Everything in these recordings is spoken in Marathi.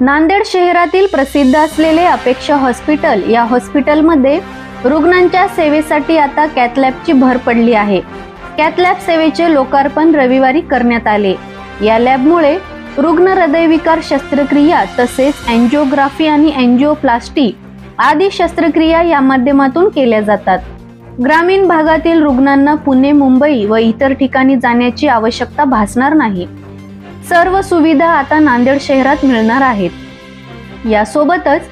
नांदेड शहरातील प्रसिद्ध असलेले अपेक्षा हॉस्पिटल या हॉस्पिटलमध्ये रुग्णांच्या सेवेसाठी आता कॅथलॅबची भर पडली आहे. कॅथलॅब सेवेचे लोकार्पण रविवारी करण्यात आले. या लॅबमुळे रुग्ण हृदयविकार शस्त्रक्रिया तसेच अँजिओग्राफी आणि अँजिओप्लास्टी आदी शस्त्रक्रिया या माध्यमातून केल्या जातात. ग्रामीण भागातील रुग्णांना पुणे मुंबई व इतर ठिकाणी जाण्याची आवश्यकता भासणार नाही. सर्व सुविधा आता नांदेड शहरात मिळणार आहेत. यासोबतच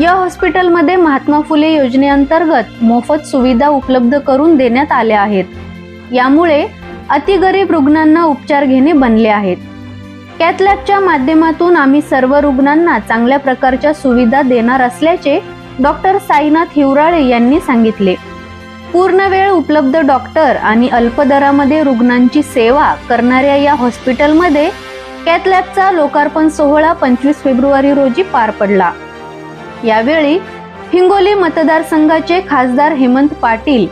या हॉस्पिटलमध्ये महात्मा फुले योजनेअंतर्गत मोफत सुविधा उपलब्ध करून देण्यात आल्या आहेत. यामुळे अतिगरीब रुग्णांना उपचार घेणे बनले आहेत. कॅथलॅबच्या माध्यमातून आम्ही सर्व रुग्णांना चांगल्या प्रकारच्या सुविधा देणार असल्याचे डॉक्टर साईनाथ हिवराळे यांनी सांगितले. पूर्ण वेळ उपलब्ध डॉक्टर आणि अल्प दरामध्ये रुग्णांची सेवा करणाऱ्या या हॉस्पिटलमध्ये कॅथलॅबचा लोकार्पण सोहळा पंचवीस फेब्रुवारी रोजी पार पडला. यावेळी हिंगोली मतदारसंघाचे खासदार Hemant Patil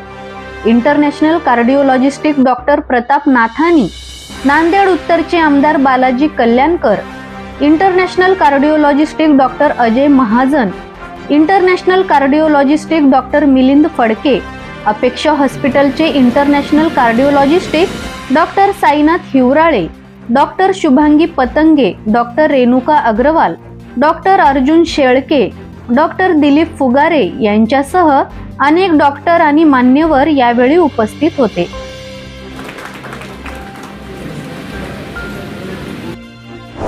international cardiologistic doctor Pratap Nathani Nanded उत्तरचे आमदार Balaji Kalyankar international cardiologistic doctor Ajay Mahajan international cardiologistic doctor Milind Phadke Apeksha हॉस्पिटलचे international cardiologistic doctor Sainath Hiwrale doctor Shubhangi Patange doctor Renuka Agrawal doctor Arjun Shelke doctor Dilip Phugare यांच्यासह अनेक डॉक्टर आणि मान्यवर यावेळी उपस्थित होते.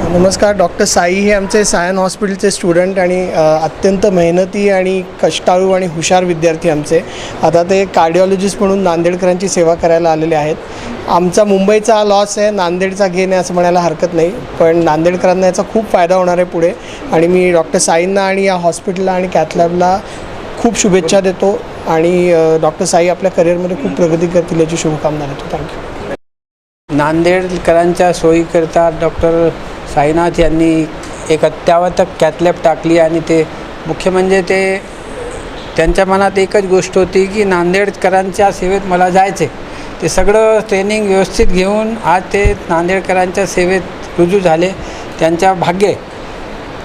नमस्कार डॉक्टर साई हे आमचे सायन हॉस्पिटलचे स्टुडंट आणि अत्यंत मेहनती आणि कष्टाळू आणि हुशार विद्यार्थी आमचे. आता ते कार्डिओलॉजिस्ट म्हणून नांदेडकरांची सेवा करायला आलेले आहेत. आमचा मुंबईचा लॉस आहे नांदेडचा गेन आहे असं म्हणायला हरकत नाही पण नांदेडकरांना याचा खूप फायदा होणार आहे पुढे. आणि मी डॉक्टर साईंना आणि या हॉस्पिटलला आणि कॅथलॅबला खूप शुभेच्छा देतो आणि डॉक्टर साई आपल्या करिअरमध्ये खूप प्रगती करतील याची शुभकामना देतो. Thank you. नांदेडकरांच्या सोयीकरता डॉक्टर साईनाथ यांनी एक अत्यावश्यक कॅथलॅप टाकली आणि ते मुख्य म्हणजे ते त्यांच्या मनात एकच गोष्ट होती की नांदेडकरांच्या सेवेत मला जायचे ते सगळं ट्रेनिंग व्यवस्थित घेऊन आज ते नांदेडकरांच्या सेवेत रुजू झाले. त्यांच्या भाग्य.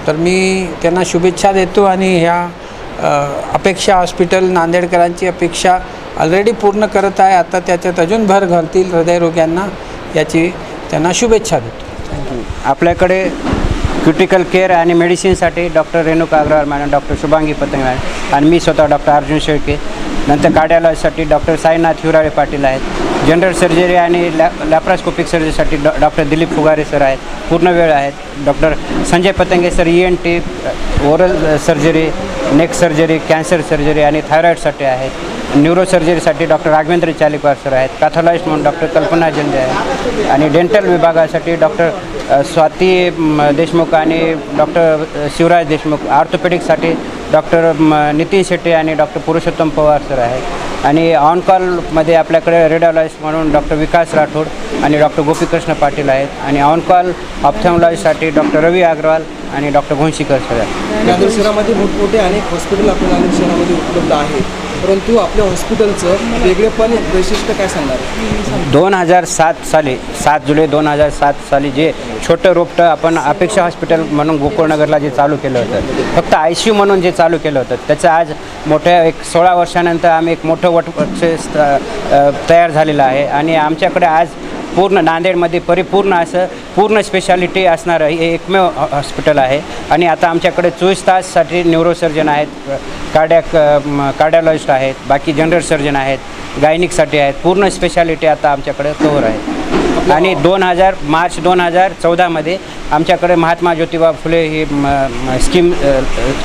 तर मी त्यांना शुभेच्छा देतो आणि ह्या अपेक्षा हॉस्पिटल नांदेडकरांची अपेक्षा ऑलरेडी पूर्ण करत आहे. आता त्याच्यात अजून भर घालतील हृदयरोग्यांना याची त्यांना शुभेच्छा देतो. आपल्याकडे क्रिटिकल केअर आणि मेडिसिनसाठी doctor Renuka Agrawal madam doctor Shubhangi Patang madam आणि मी स्वतः डॉक्टर अर्जुन शेळके. नंतर कार्डिओलॉजीसाठी डॉक्टर साईनाथ हिवराळे पाटील आहेत. जनरल सर्जरी आणि लॅ laparoscopic सर्जरीसाठी doc doctor Dilip Phugare sir आहेत. पूर्ण वेळ आहेत. Doctor Sanjay Patange sir E N T oral surgery neck surgery cancer surgery आणि थायरॉईडसाठी आहेत. न्यूरो सर्जरीसाठी डॉक्टर राघवेंद्र चालिकवार सर आहेत. पॅथॉलॉजिस्ट म्हणून डॉक्टर कल्पना जंदे आहेत आणि डेंटल विभागासाठी डॉक्टर स्वाती देशमुख आणि डॉक्टर शिवराज देशमुख. ऑर्थोपेडिकसाठी डॉक्टर म, नितीन शेट्टी आणि डॉक्टर पुरुषोत्तम पवार सर आहेत. आणि ऑन कॉलमध्ये आपल्याकडे रेडिओलॉजिस्ट म्हणून डॉक्टर विकास राठोड आणि डॉक्टर गोपीकृष्ण पाटील आहेत. आणि ऑन कॉल ऑप्थॅमॉलॉजीसाठी डॉक्टर रवी अग्रवाल आणि डॉक्टर घोंशीकर सर नांदेड शहरामध्ये मोठमोठे अनेक हॉस्पिटल आपल्या नांदेड शहरामध्ये उपलब्ध आहेत. परंतु आपल्या हॉस्पिटलचं वेगळेपण वैशिष्ट्य काय सांगणार? दोन हजार सात साली सात जुलै दोन हजार सात साली जे छोटं रोपटं आपण अपेक्षा हॉस्पिटल म्हणून गोकुळनगरला जे चालू केलं होतं फक्त आय सी यू म्हणून जे चालू केलं होतं त्याचं आज मोठ्या एक सोळा वर्षानंतर आम्ही एक मोठं वट वृक्ष तयार झालेलं आहे. आणि आमच्याकडे आज पूर्ण नांदेडमध्ये परिपूर्ण असं पूर्ण स्पेशालिटी असणारं हे एकमेव हॉस्पिटल आहे. आणि आता आमच्याकडे चोवीस ताससाठी न्यूरोसर्जन आहेत. कार्डियाक कार्डिओलॉजिस्ट आहेत. बाकी जनरल सर्जन आहेत. गायनिकसाठी आहेत. पूर्ण स्पेशालिटी आता आमच्याकडे कवर आहे. आणि दोन हजार मार्च दोन हजार चौदामध्ये आमच्याकडे महात्मा ज्योतिबा फुले ही स्कीम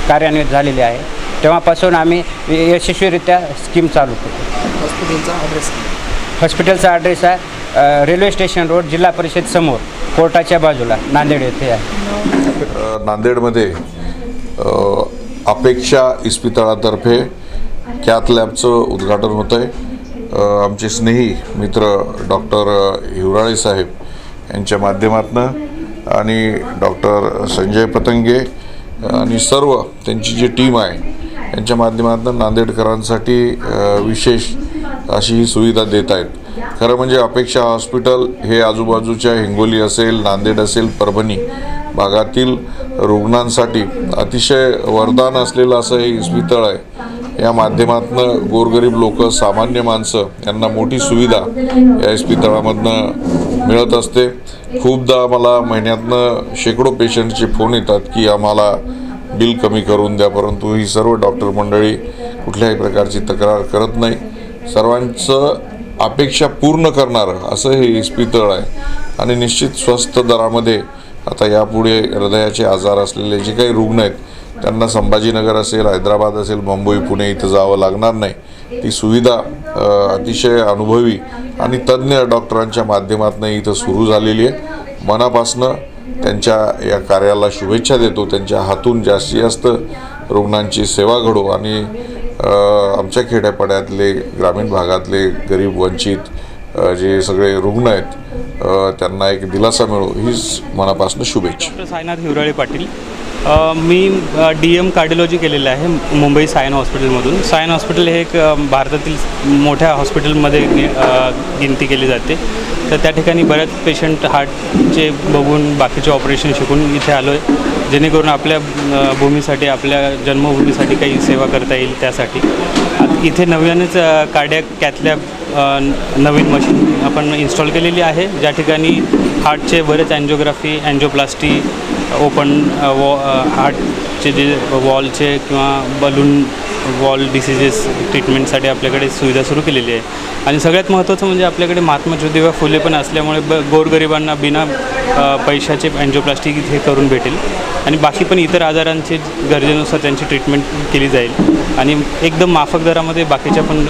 कार्यान्वित झालेली आहे. तेव्हापासून आम्ही यशस्वीरित्या स्कीम चालू करतो. हॉस्पिटलचा ॲड्रेस हॉस्पिटलचा ॲड्रेस आहे. Railway station road Zilla Parishad समोर कोर्टाच्या बाजूला नांदेड येथे आहे. नांदेडमध्ये अपेक्षा इस्पितळातर्फे कॅथ लॅबचं उद्घाटन होतं आहे आमचे स्नेही मित्र डॉक्टर हिवराळे साहेब यांच्या माध्यमातनं आणि डॉक्टर संजय पतंगे आणि सर्व त्यांची जी टीम आहे यांच्या माध्यमातून नांदेडकरांसाठी विशेष अशी ही सुविधा देत आहेत. खरं म्हणजे अपेक्षा हॉस्पिटल हे आजूबाजूच्या हिंगोली असेल नांदेड असेल परभणी भागातील रुग्णांसाठी अतिशय वरदान असलेलं असं हे इस्पितळ आहे. या माध्यमातनं गोरगरीब लोक सामान्य माणसं यांना मोठी सुविधा या इस्पितळामधनं मिळत असते. खूपदा मला महिन्यातनं शेकडो पेशंटचे फोन येतात की आम्हाला बिल कमी करून द्या परंतु ही सर्व डॉक्टर मंडळी कुठल्याही प्रकारची तक्रार करत नाही. सर्वांचं अपेक्षा पूर्ण करणारं असं हे इस्पितळ आहे. आणि निश्चित स्वस्त दरामध्ये आता यापुढे हृदयाचे आजार असलेले जे काही रुग्ण आहेत त्यांना संभाजीनगर असेल हैदराबाद असेल मुंबई पुणे इथं जावं लागणार नाही. ती सुविधा अतिशय अनुभवी आणि तज्ज्ञ डॉक्टरांच्या माध्यमातून इथं सुरू झालेली आहे. मनापासनं त्यांच्या या कार्याला शुभेच्छा देतो. त्यांच्या हातून जास्तीत जास्त रुग्णांची सेवा घडो आणि आमच्या खेड्यापाड्यातले ग्रामीण भागातले गरीब वंचित जे सगळे रुग्ण आहेत त्यांना एक दिलासा मिळो हीच मनापासून शुभेच्छा. सायनाथ हिवराळे पाटील. मी डी एम कार्डिओलॉजी केलेलं आहे मुंबई सायन हॉस्पिटलमधून. सायन हॉस्पिटल हे एक भारतातील मोठ्या हॉस्पिटलमध्ये गिनती केली जाते. तर त्या ठिकाणी बऱ्याच पेशंट हार्टचे बघून बाकीचे ऑपरेशन शिकून इथे आलो आहे जेणेकरून आपल्या भूमीसाठी आपल्या जन्मभूमीसाठी काही सेवा करता येईल त्यासाठी. इथे नव्यानेच कार्डिया कॅथलॅब नवीन मशीन आपण इन्स्टॉल केलेली आहे. ज्या ठिकाणी हार्टचे बरेच अँजिओग्राफी अँजिओप्लास्टी ओपन वॉ हार्टचे जे वॉलचे किंवा बलून वॉल डिसिजेस ट्रीटमेंटसाठी आपल्याकडे सुविधा सुरू केलेली आहे. आणि सगळ्यात महत्त्वाचं म्हणजे आपल्याकडे महात्मा ज्योतिबा फुले पण असल्यामुळे ब गोरगरिबांना बिना पैशाचे अँजिओप्लास्टी हे करून भेटेल. आणि बाकी पण इतर आजारांचे गरजेनुसार त्यांची ट्रीटमेंट केली जाईल. आणि एकदम माफक दरामध्ये बाकीच्या पण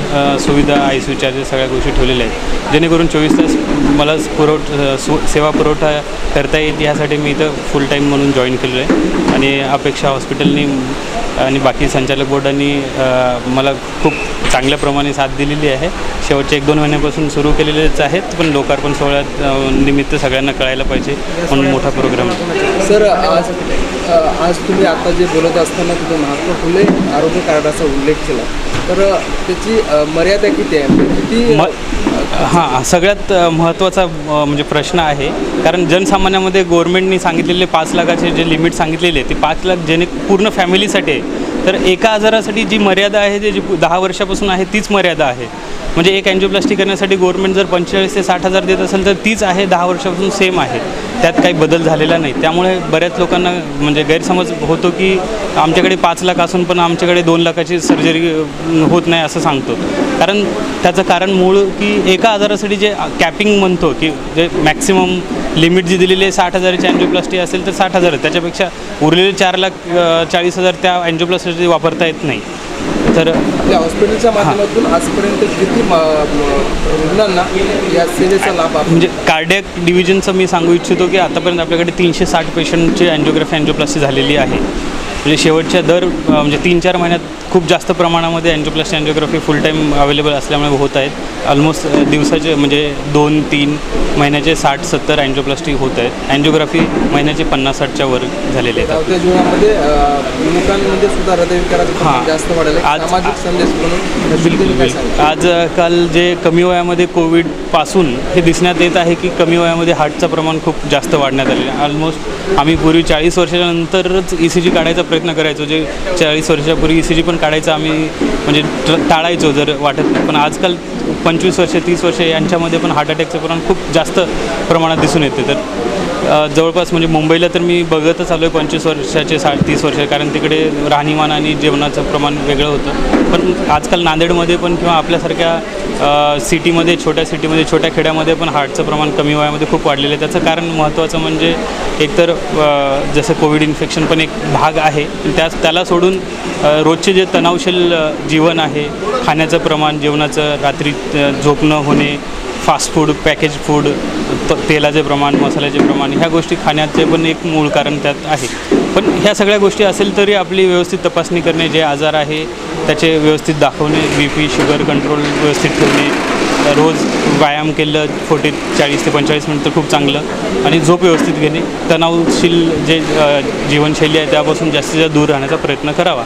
सुविधा आय सी चार्जेस सगळ्या गोष्टी ठेवलेल्या आहेत. जेणेकरून चोवीस तास मला पुरवठ सु सेवा पुरवठा करता येईल यासाठी मी इथं फुल टाईम म्हणून जॉईन केलेलं आहे. आणि अपेक्षा हॉस्पिटलनी आणि बाकी संचालक बोर्डांनी मला खूप चांगल्या प्रमाणे साथ दिलेली आहे. शेवटच्या एक दोन महिन्यापासून सुरू केलेलेच आहेत पण लोकार्पण सोहळ्यात निमित्त सगळ्यांना कळायला पाहिजे म्हणून मोठा प्रोग्राम सर आज आज तुम्ही आता जे बोलत असताना तुम्ही महात्मा फुले आरोग्य कार्डाचा उल्लेख केला. तर त्याची मर्यादा किती आहे? म्हणजे किती म हां सगळ्यात महत्त्वाचा म्हणजे प्रश्न आहे. कारण जनसामान्यामध्ये गव्हर्मेंटनी सांगितलेले पाच लाखाचे जे लिमिट सांगितलेले आहे ते पाच लाख जेणे पूर्ण फॅमिलीसाठी आहे. तर एका आजारासाठी जी मर्यादा आहे जी दहा वर्षापासून आहे तीच मर्यादा आहे. म्हणजे एक अँजिओप्लास्टी करण्यासाठी गव्हर्नमेंट जर पंचेचाळीस ते साठ हजार देत असेल तर तीच आहे दहा वर्षापासून सेम आहे. त्यात काही बदल झालेला नाही. त्यामुळे बऱ्याच लोकांना म्हणजे गैरसमज होतो की आमच्याकडे पाच लाख असून पण आमच्याकडे दोन लाखाची सर्जरी होत नाही असं सांगतो. कारण त्याचं कारण मूळ की एका आजारासाठी जे कॅपिंग म्हणतो की जे मॅक्सिमम लिमिट जी दिलेली आहे साठ हजाराची अँजिओप्लास्टी असेल तर साठ हजार त्याच्यापेक्षा उरलेले चार लाख चाळीस हजार त्या अँजिओप्लास्टी वापरता येत नाही. तर आपल्या हॉस्पिटलच्या माध्यमातून आजपर्यंत किती रुग्णांना या सेवेचा लाभ म्हणजे कार्डियक डिव्हिजनचं मी सांगू इच्छितो की आतापर्यंत आपल्याकडे तीनशे साठ पेशंटची अँजिओग्राफी अँजिओप्लास्टी झालेली आहे. म्हणजे शेवटच्या दर म्हणजे तीन चार महिन्यात खूप जास्त प्रमाणामध्ये angioplasty angiography full time available असल्यामुळे होत आहेत. ऑलमोस्ट दिवसाचे म्हणजे दोन तीन महिन्याचे साठ सत्तर अँजिओप्लास्टी होत आहेत. अँजिओग्राफी महिन्याचे पन्नास साठच्या वर झालेले आहेत. जीवनामध्ये युवकांमध्ये सुद्धा हृदयविकाराचं हां. जास्त वाढलं सामाजिक संदेश म्हणून काल जे कमी वयामध्ये कोविडपासून हे दिसण्यात येत आहे की कमी वयामध्ये हार्टचं प्रमाण खूप जास्त वाढण्यात आलेलं आहे. ऑलमोस्ट आम्ही पूर्वी चाळीस वर्षाच्या नंतरच ई सी जी काढायचा प्रयत्न प्रयत्न करायचो जे चाळीस वर्षापूर्वी ई सी जी पण काढायचं आम्ही म्हणजे टाळायचो जर वाटत पण आजकाल पंचवीस वर्ष तीस वर्ष यांच्यामध्ये पण हार्ट अटॅकचं प्रमाण खूप जास्त प्रमाणात दिसून येते. तर जवळपास म्हणजे मुंबईला तर मी बघतच आलो आहे पंचवीस वर्षाचे साठ तीस वर्ष कारण तिकडे राहणीमान आणि जेवणाचं प्रमाण वेगळं होतं. पण आजकाल नांदेडमध्ये पण किंवा आपल्यासारख्या सिटीमध्ये छोट्या सिटीमध्ये छोट्या खेड्यामध्ये पण हार्टचं प्रमाण कमी वयामध्ये खूप वाढलेलं आहे. त्याचं कारण महत्त्वाचं म्हणजे एकतर जसं कोविड इन्फेक्शन पण एक भाग आहे. त्या त्याला सोडून रोजचे जे तणावशील जीवन आहे खाण्याचं प्रमाण जेवणाचं रात्री झोपणं होणे फास्ट फूड पॅकेज फूड त तेलाचे प्रमाण मसाल्याचे प्रमाण ह्या गोष्टी खाण्याचे पण एक मूळ कारण त्यात आहे. पण ह्या सगळ्या गोष्टी असेल तरी आपली व्यवस्थित तपासणी करणे जे आजार आहे त्याचे व्यवस्थित दाखवणे बी पी शुगर कंट्रोल व्यवस्थित ठेवणे रोज व्यायाम केलं फोर्टी चाळीस ते पंचेचाळीस मिनटं खूप चांगलं. आणि झोप व्यवस्थित घेणे तणावशील जे जीवनशैली आहे त्यापासून जास्तीत जास्त दूर राहण्याचा प्रयत्न करावा.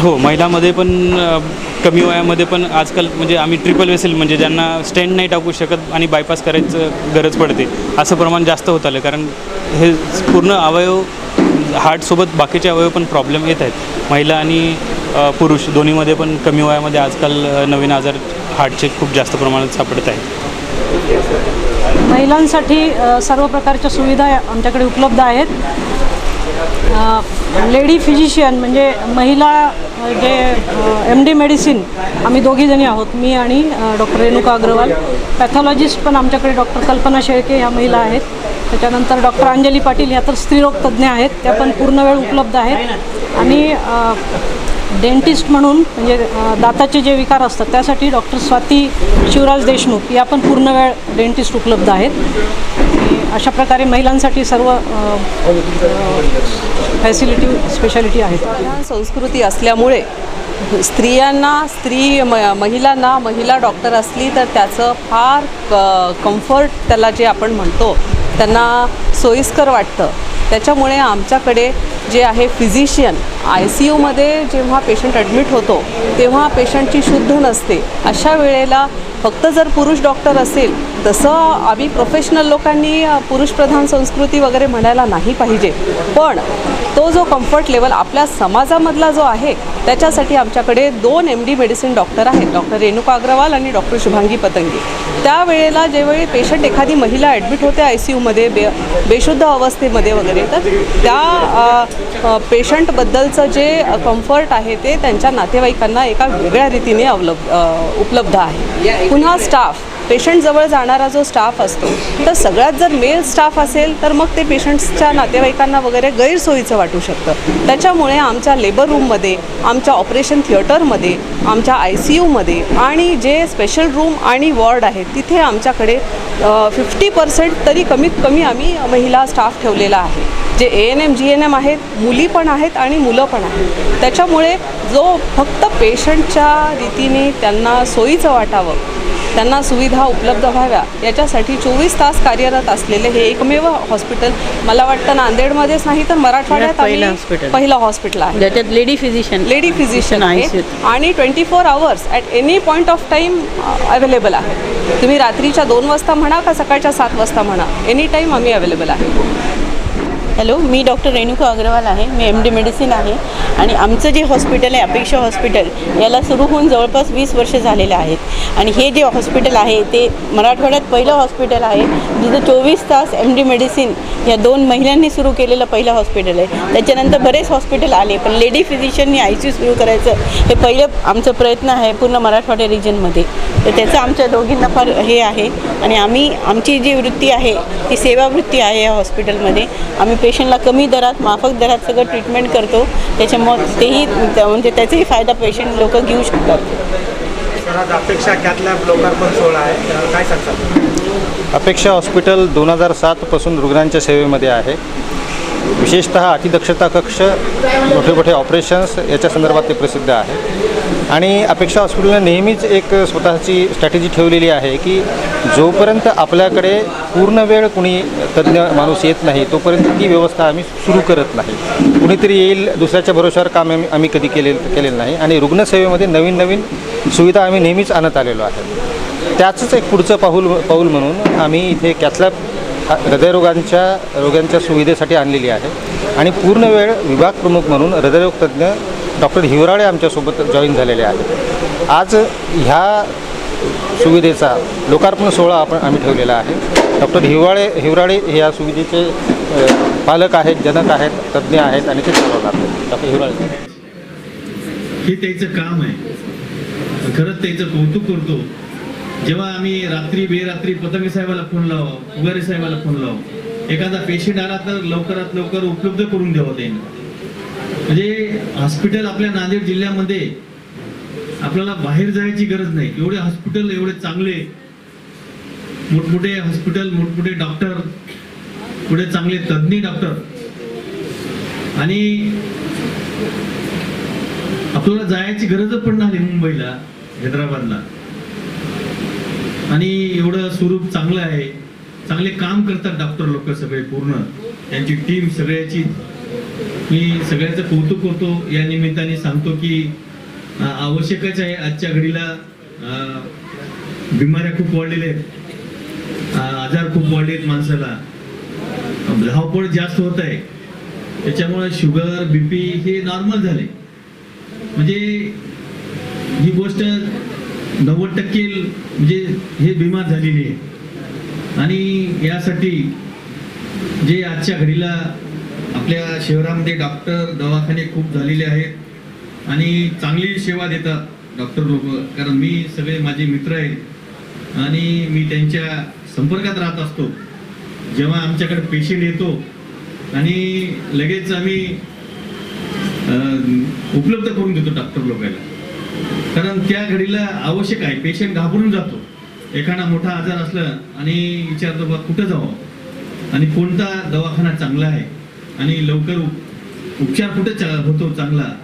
हो महिलामध्ये पण कमी वयामध्ये पण आजकाल म्हणजे आम्ही ट्रिपल वेसेल म्हणजे ज्यांना स्टेंट नाही टाकू शकत आणि बायपास करायचं गरज पडते असं प्रमाण जास्त होत आलं कारण हे पूर्ण अवयव हार्टसोबत बाकीचे अवयव पण प्रॉब्लेम येत आहेत. महिला आणि पुरुष दोन्हीमध्ये पण कमी वयामध्ये आजकाल नवीन आजार हार्टचे खूप जास्त प्रमाणात सापडत आहेत. महिलांसाठी सर्व प्रकारच्या सुविधा आमच्याकडे उपलब्ध आहेत. लेडी फिजिशियन म्हणजे महिला जे एम डी मेडिसिन आम्ही दोघीजणी आहोत मी आणि डॉक्टर रेणुका अग्रवाल. पॅथॉलॉजिस्ट पण आमच्याकडे डॉक्टर कल्पना शेळके ह्या महिला आहेत. त्याच्यानंतर डॉक्टर अंजली पाटील ह्या तर स्त्रीरोग तज्ज्ञ आहेत. त्या पण पूर्ण वेळ उपलब्ध आहेत. आणि डेंटिस्ट म्हणून म्हणजे दाताचे जे विकार असतात त्यासाठी डॉक्टर स्वाती शिवराज देशमुख या पण पूर्ण वेळ डेंटिस्ट उपलब्ध आहेत. अशा प्रकारे महिलांसाठी सर्व फॅसिलिटी स्पेशालिटी आहेत. संस्कृती असल्यामुळे स्त्रियांना स्त्री म महिलांना महिला डॉक्टर असली तर त्याचं फार क कम्फर्ट त्याला जे आपण म्हणतो त्यांना सोयीस्कर वाटतं. त्याच्यामुळे आमच्याकडे जे आहे फिजिशियन आय सी यूमध्ये जेव्हा पेशंट ॲडमिट होतो तेव्हा पेशंटची शुद्ध नसते. अशा वेळेला फक्त जर पुरुष डॉक्टर असेल तसं आम्ही प्रोफेशनल लोकांनी पुरुषप्रधान संस्कृती वगैरे म्हणायला नाही पाहिजे. पण तो जो कम्फर्ट लेवल आपल्या समाजामधला जो आहे त्याच्यासाठी आमच्याकडे दोन एम डी मेडिसिन डॉक्टर आहेत डॉक्टर रेणुका अग्रवाल आणि डॉक्टर शुभांगी पतंगी. त्यावेळेला जेवेळी पेशंट एखादी महिला ॲडमिट होते आय सी यूमध्ये बे बेशुद्ध अवस्थेमध्ये वगैरे तर त्या पेशंटबद्दलचं जे कम्फर्ट आहे ते त्यांच्या नातेवाईकांना एका वेगळ्या रीतीने अवलब उपलब्ध आहे. पुन्हा स्टाफ पेशंटजवळ जाणारा जो स्टाफ असतो तर सगळ्यात जर मेल स्टाफ असेल तर मग ते पेशंट्सच्या नातेवाईकांना वगैरे गैरसोयीचं वाटू शकतं. त्याच्यामुळे आमच्या लेबर रूममध्ये आमच्या ऑपरेशन थिएटरमध्ये आमच्या आय सी यूमध्ये आणि जे स्पेशल रूम आणि वॉर्ड आहेत तिथे आमच्याकडे फिफ्टी पर्सेंट तरी कमीत कमी आम्ही महिला स्टाफ ठेवलेला आहे. जे A N M G N M आहेत मुली पण आहेत आणि मुलं पण आहेत. त्याच्यामुळे जो फक्त पेशंटच्या रीतीने त्यांना सोयीचं वाटावं त्यांना सुविधा उपलब्ध व्हाव्या याच्यासाठी चोवीस तास कार्यरत असलेले हे एकमेव हॉस्पिटल मला वाटतं नांदेडमध्येच नाही तर मराठवाड्यात पहिलं हॉस्पिटल. पहिलं हॉस्पिटल आहे ज्याच्यात लेडी फिजिशियन लेडी फिजिशियन आहे. आणि twenty four hours at any point of time available आहे तुम्ही रात्रीच्या दोन वाजता म्हणा का सकाळच्या सात वाजता म्हणा एनी टाईम आम्ही अवेलेबल आहे हॅलो मी डॉक्टर रेणुका अग्रवाल आहे मी एम डी मेडिसिन आहे आणि आमचं जे हॉस्पिटल आहे अपेक्षा हॉस्पिटल याला सुरू होऊन जवळपास वीस वर्ष झालेले आहेत. आणि हे जे हॉस्पिटल आहे ते मराठवाड्यात पहिलं हॉस्पिटल आहे जिथं चोवीस तास एम डी मेडिसिन या दोन महिलांनी सुरू केलेलं पहिलं हॉस्पिटल आहे. त्याच्यानंतर बरेच हॉस्पिटल आले पण लेडी फिजिशियननी आय सी सुरू करायचं हे पहिलं आमचं प्रयत्न आहे पूर्ण मराठवाडा रिजनमध्ये तर त्याचं आमच्या दोघींना फार हे आहे. आणि आम्ही आमची जी वृत्ती आहे ती सेवावृत्ती आहे या हॉस्पिटलमध्ये आम्ही पेशंटला कमी दरात माफक दरात सगळं ट्रीटमेंट करतो. त्याच्यामुळं तेही त्या- म्हणजे त्याचाही फायदा पेशंट लोक घेऊ शकतात. अपेक्षा कॅथलॅब लोकार्पण सोहळा आहे. काय सांगतात अपेक्षा हॉस्पिटल दोन हजार सातपासून रुग्णांच्या सेवेमध्ये आहे. विशेषतः अतिदक्षता कक्ष मोठे मोठे ऑपरेशन्स याच्या संदर्भात ते प्रसिद्ध आहे. आणि अपेक्षा हॉस्पिटलनं नेहमीच एक स्वतःची स्ट्रॅटेजी ठेवलेली आहे की जोपर्यंत आपल्याकडे पूर्ण वेळ कुणी तज्ज्ञ माणूस येत नाही तोपर्यंत ती व्यवस्था आम्ही सुरू करत नाही. कुणीतरी येईल दुसऱ्याच्या भरोश्यावर काम आम्ही आम्ही कधी केले केलेलं नाही. आणि रुग्णसेवेमध्ये नवीन नवीन सुविधा आम्ही नेहमीच आणत आलेलो आहे. त्याचंच एक पुढचं पाऊल पाऊल म्हणून आम्ही इथे कॅथलॅब हृदयरोगांच्या रोगांच्या सुविधेसाठी आणलेली आहे. आणि पूर्ण वेळ विभाग प्रमुख म्हणून हृदयरोग तज्ज्ञ डॉक्टर हिवराळे आमच्यासोबत जॉईन झालेले आहेत. आज ह्या सुविधेचा लोकार्पण सोहळा आपण आम्ही ठेवलेला आहे. डॉक्टर हिवाळे हिवराळे हे या सुविधेचे पालक आहेत जनक आहेत तज्ज्ञ आहेत आणि ते चालवणार डॉक्टर हिवराळे. हे त्याचं काम आहे. खरंच त्याचं कौतुक करतो. जेव्हा आम्ही रात्री बेरात्री पतंग साहेबाला फोन लावा उगारे साहेबाला फोन लावा एखादा पेशंट आला तर लवकरात लवकर उपलब्ध करून द्यावं त्यांना. म्हणजे हॉस्पिटल आपल्या नांदेड जिल्ह्यामध्ये आपल्याला बाहेर जायची गरज नाही. एवढे हॉस्पिटल एवढे चांगले मोठमोठे हॉस्पिटल मोठमोठे डॉक्टर पुढे चांगले तज्ज्ञ डॉक्टर आणि आपल्याला जायची गरज पण नाही मुंबईला हैदराबादला. आणि एवढं स्वरूप चांगलं आहे. चांगले काम करतात डॉक्टर लोक सगळे पूर्ण. त्यांची टीम सगळ्याची. मी सगळ्याचं कौतुक करतो. या निमित्ताने सांगतो की आवश्यकच आहे आजच्या घडीला बिमाऱ्या खूप वाढलेल्या आहेत. आजार खूप वाढले आहेत माणसाला. धावपळ जास्त होत आहे. त्याच्यामुळे शुगर बीपी हे नॉर्मल झाले. म्हणजे ही गोष्ट नव्वद टक्के म्हणजे हे बिमार झालेली आहे. आणि यासाठी जे आजच्या घडीला आपल्या शहरामध्ये डॉक्टर दवाखाने खूप झालेले आहेत आणि चांगली सेवा देतात डॉक्टर लोक. कारण मी सगळे माझे मित्र आहेत आणि मी त्यांच्या संपर्कात राहत असतो. जेव्हा आमच्याकडे पेशंट येतो आणि लगेच आम्ही उपलब्ध करून देतो डॉक्टर लोकांना. कारण त्या घडीला आवश्यक आहे. पेशंट घाबरून जातो. एखादा मोठा आजार असला आणि विचारतो बा कुठं जावं? आणि कोणता दवाखाना चांगला आहे? आणि लवकर उप- उपचार कुठे चा- होतो चांगला?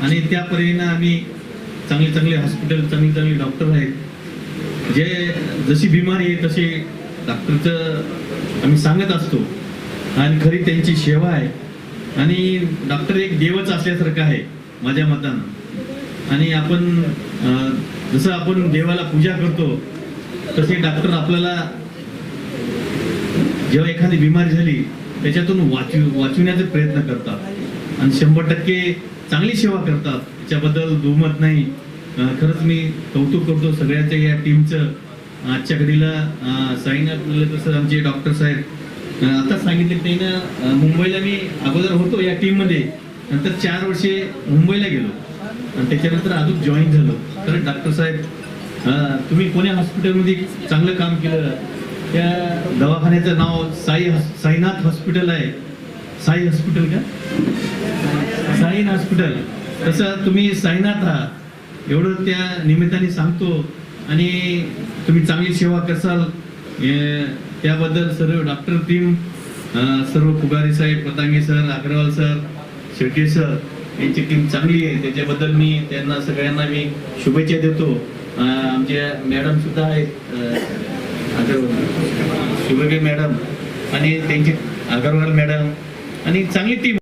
आणि त्या परीने आम्ही चांगले चांगले हॉस्पिटल चांगले चांगले डॉक्टर आहेत. जे जशी बिमारी आहे तशी डॉक्टरचं आम्ही सांगत असतो. आणि खरी त्यांची सेवा आहे. आणि डॉक्टर एक देवच असल्यासारखं आहे माझ्या मतानं. आणि आपण जसं आपण देवाला पूजा करतो तसे डॉक्टर आपल्याला जेव्हा एखादी बिमारी झाली त्याच्यातून वाचव वाचविण्याचा प्रयत्न करतात. आणि शंभर टक्के चांगली सेवा करतात. त्याच्याबद्दल दुमत नाही. खरंच मी कौतुक करतो सगळ्याच्या या टीमचं आजच्या घडीला साईनाथ बोलले तसं आमचे डॉक्टर साहेब आता सांगितले त्यानं मुंबईला मी अगोदर होतो या टीममध्ये नंतर चार वर्षे मुंबईला गेलो. आणि त्याच्यानंतर अजून जॉईन झालो. तर डॉक्टर साहेब तुम्ही कोण्या हॉस्पिटलमध्ये चांगलं काम केलं. त्या दवाखान्याचं नाव साई साईनाथ हॉस्पिटल आहे. साई हॉस्पिटल का? Sine hospital. तसं तुम्ही साईनाथ आहात एवढं त्या निमित्ताने सांगतो. आणि तुम्ही चांगली सेवा करसाल. त्याबद्दल सर्व डॉक्टर टीम सर्व पुगारी साहेब Patange sir Agrawal sir Shetty sir यांची टीम चांगली आहे. त्याच्याबद्दल मी त्यांना सगळ्यांना मी शुभेच्छा देतो. आमच्या मॅडम सुद्धा आहेत. अगरवाल शुभगे मॅडम आणि त्यांची अगरवाल मॅडम आणि चांगली टीम